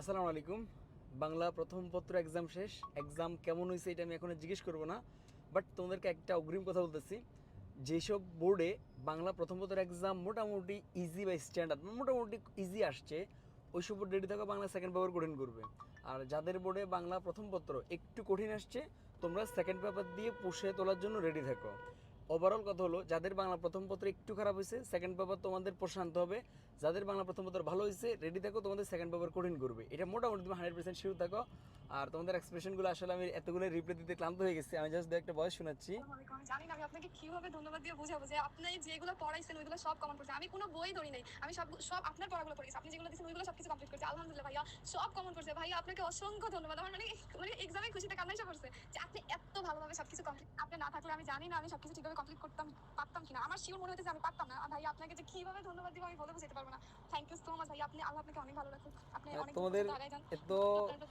আসসালামু আলাইকুম। বাংলা প্রথম পত্র এক্সাম শেষ। এক্সাম কেমন হয়েছে এটা আমি এখন জিজ্ঞেস করব না বাট তোমাদেরকে একটা অগ্রিম কথা বলতেছি। যেসব বোর্ডে বাংলা প্রথম পত্র এক্সাম মোটামুটি ইজি বা স্ট্যান্ডার্ড মোটামুটি ইজি আসছে, ওইসব বোর্ড রেডি থাকো বাংলা সেকেন্ড পেপার কঠিন করবে। আর যাদের বোর্ডে বাংলা প্রথম পত্র একটু কঠিন আসছে, তোমরা সেকেন্ড পেপার দিয়ে পুষে তোলার জন্য রেডি থাকো। ওভারঅল কথা হলো, যাদের বাংলা প্রথম পত্র একটু খারাপ হয়েছে সেকেন্ড পেপার তোমাদের প্রশান্ত হবে। যাদের বাংলা প্রথম পত্র ভালো হয়েছে রেডি থাকো, তোমাদের সেকেন্ড পেপার কঠিন করবে। এটা মোটামুটি তুমি হান্ড্রেড পার্সেন্ট শিওর থাকো। আর তোমাদের এক্সপ্রেশনগুলো আসলে আমি এতগুলো রিপ্লাই দিতে ক্লান্ত হয়ে গেছি, আমি জাস্ট একটা বয়স শোনাচ্ছি। জানি না, আমি আপনাকে কীভাবে ধন্যবাদ দিয়ে বুঝাবো যে আপনি যেগুলো পড়াইছেন, ওইগুলো সব কমন করছেন। আমি কোনো বই ধরি নাই, আমি সব সব আপনার পড়াগুলো পড়েছি, আপনি যেগুলো ওইগুলো সবকিছু কমপ্লিট করছি। আলহামদুলিল্লাহ ভাইয়া, সব কমন করছে। ভাইয়া, আপনাকে অসংখ্য ধন্যবাদ। আমার মানে মানে এক্সামে খুশিতে কান্না এসে করছে যে আপনি এত ভালোভাবে সবকিছু কমপ্লিট আপনি না থাকলে আমি জানি না আমি সবকিছু ঠিকভাবে কমপ্লিট করতাম পারতাম কিনা। আমার শিওর মনে হচ্ছে যে আমি পারতাম না। ভাইয়া আপনাকে যে কীভাবে ধন্যবাদ দিব আমি বলে বুঝতে পারব না। থ্যাংক ইউ সো মাচ ভাইয়া আপনি আল্লাহ আপনাকে অনেক ভালো রাখুন আপনি অনেক তোমাদের এত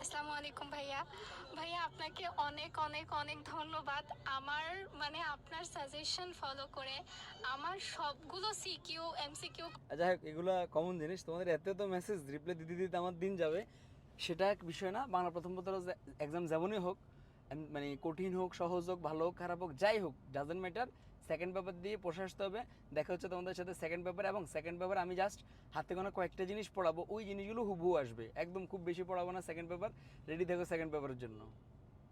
আসসালামু আলাইকুম ভাইয়া। ভাইয়া আপনাকে অনেক অনেক অনেক ধন্যবাদ। আমার মানে আপনার সাজেশন ফলো করে আমার সবগুলো সিকিউ এমসিকিউ যাই হোক এগুলো কমন জিনিস। তোমাদের এত তো মেসেজ রিপ্লাই দিতে দিতে আমার দিন যাবে। সেটা এক বিষয় না। বাংলা প্রথম পত্র এক্সাম যেমনই হোক মানে কঠিন হোক, সহজ হোক, ভালো হোক, খারাপ হোক, যাই হোক ডাজেন্ট ম্যাটার সেকেন্ড পেপার দিয়ে পড়ে আসতে হবে। দেখা হচ্ছে তোমাদের সাথে সেকেন্ড পেপার এবং সেকেন্ড পেপার আমি জাস্ট হাতে কোনো কয়েকটা জিনিস পড়াবো। ওই জিনিসগুলো হুবহু আসবে। একদম খুব বেশি পড়াবো না সেকেন্ড পেপার রেডি থাকো সেকেন্ড পেপারের জন্য।